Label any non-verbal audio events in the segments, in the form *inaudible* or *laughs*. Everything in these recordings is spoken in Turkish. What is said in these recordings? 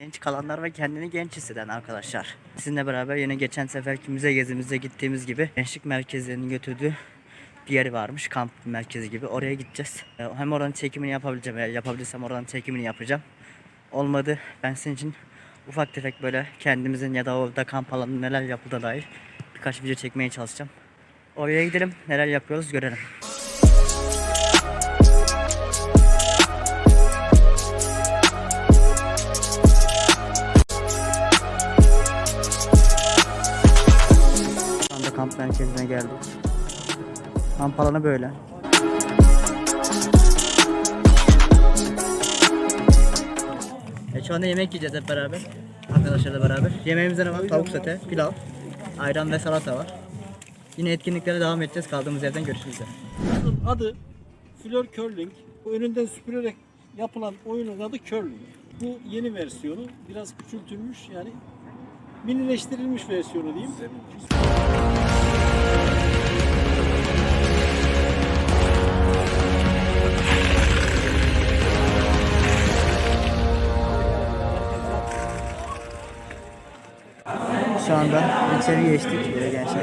Genç kalanlar ve kendini genç hisseden arkadaşlar. Sizinle beraber yine geçen seferki müze gezimizde gittiğimiz gibi gençlik merkezlerinin götürdüğü bir yeri varmış. Kamp merkezi gibi. Oraya gideceğiz. Ee, Hem oranın çekimini yapabileceğim. Yapabilirsem oranın çekimini yapacağım. Olmadı. Ben senin için ufak tefek böyle kendimizin ya da orada kamp alanında neler yapıldığına dair birkaç video çekmeye çalışacağım. Oraya gidelim. Neler yapıyoruz görelim. Merkezine geldik. Kamp alanı böyle. E şu anda yemek yiyeceğiz hep beraber. Arkadaşlarla beraber. Yemeğimizde ne var? Tavuk sote, pilav, ayran ve salata var. Yine etkinliklere devam edeceğiz. Kaldığımız yerden görüşürüz. Bunun adı Flör Curling. Bu önünden süpürerek yapılan oyunun adı Curling. Bu yeni versiyonu biraz küçültülmüş yani minileştirilmiş versiyonu diyeyim. Anda içeri geçtik. Böyle gençler.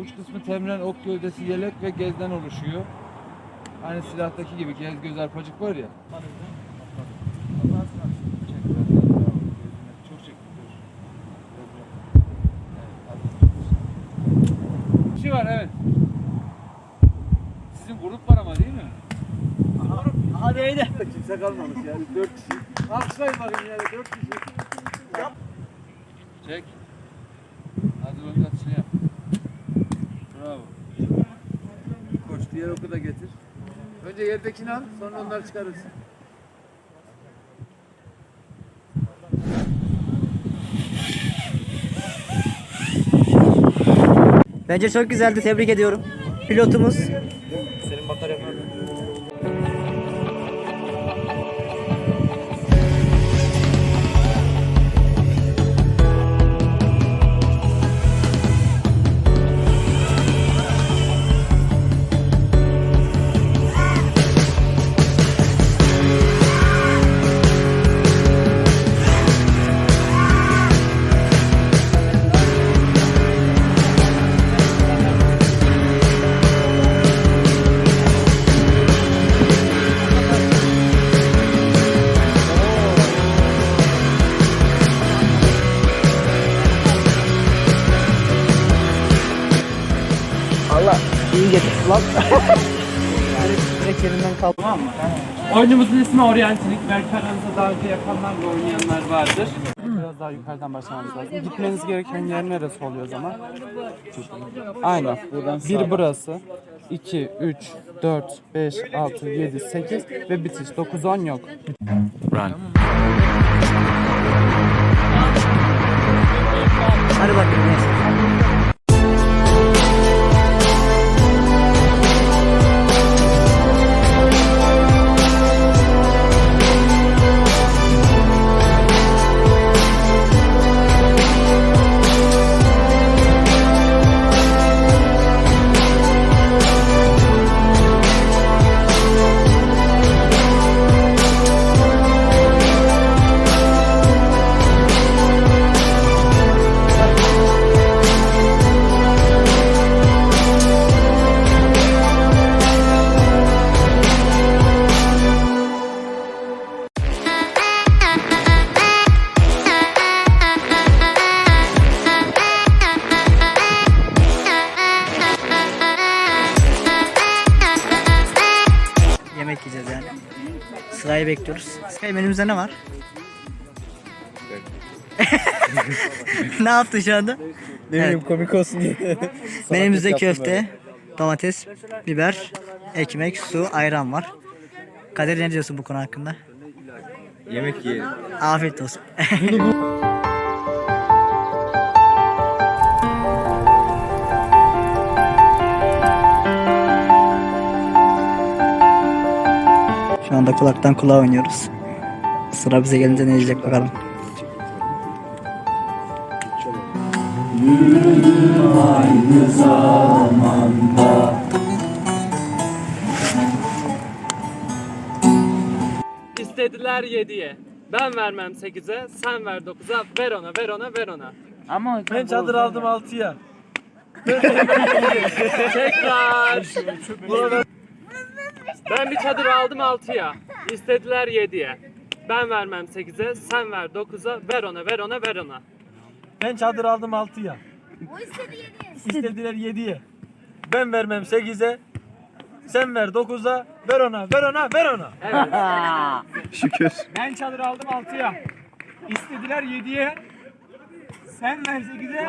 Uç kısmı temren ok gövdesi yelek ve gezden oluşuyor. Hani silahtaki gibi gez göz arpacık var ya. Bir şey var evet. Sizin grup var ama değil mi? Hadi haydi. Kimse kalmamış yani. Dört kişi. Alkışlayın bakayım yani dört kişi. Çek. Hadi ön atışını yap. Diğer oku da getir. Önce yerdekini al sonra onları çıkarırsın. Bence çok güzeldi. Tebrik ediyorum. Pilotumuz. Allah iyi getir lan. *laughs* Direkt yerinden kalk. Tamam mı? Oyunumuzun ismi Orientilik. Belki aranızda daha önce yapanlar ve oynayanlar vardır. Biraz daha yukarıdan başlamamız lazım. Gitmeniz gereken yer neresi oluyor o zaman? Aynen. Bir burası. 2, 3, 4, 5, 6, 7, 8 ve bitiş. 9, 10 yok. Hadi Seda'yı bekliyoruz. Sky menümüzde ne var? *laughs* ne yaptı şu anda? Ne bileyim komik olsun diye. *laughs* Menümüzde köfte, domates, biber, ekmek, su, ayran var. Kadir ne diyorsun bu konu hakkında? Yemek yiyelim. Afiyet olsun. Şu anda kulaktan kulağa oynuyoruz. Sıra bize gelince ne diyecek bakalım. İstediler 7'ye. Ben vermem 8'e, sen ver 9'a, ver ona, ver ona, ver ona. Ama Ben çadır aldım 6'ya. *laughs* *laughs* Tekrar. ben bir çadır aldım 6'ya. İstediler 7'ye. Ben vermem 8'e, sen ver 9'a, ver ona, ver ona, ver ona. Ben çadır aldım 6'ya. O istedi yedi. İstediler 7'ye. Ben vermem 8'e. Sen ver 9'a. Ver ona, ver ona, ver ona. Ben çadır aldım 6'ya. İstediler 7'ye. Sen ver 8'e.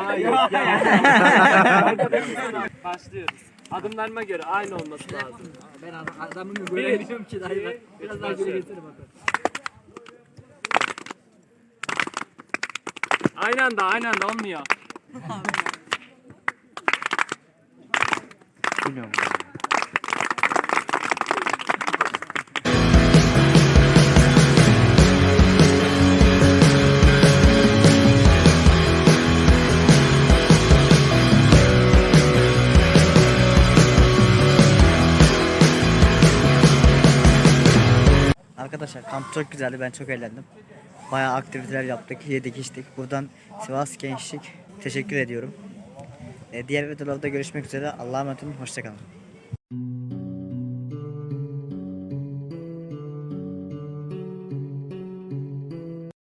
*laughs* Başlıyoruz. Adımlarıma göre aynı olması lazım. Ben adamın göremiyorum ki dayı. Biraz daha geri getir bakalım. Aynı anda, aynı anda olmuyor. Arkadaşlar kamp çok güzeldi. Ben çok eğlendim. Bayağı aktiviteler yaptık. Yedik içtik. Buradan Sivas Gençlik teşekkür ediyorum. Ee, diğer videolarda görüşmek üzere. Allah'a emanet olun. Hoşçakalın.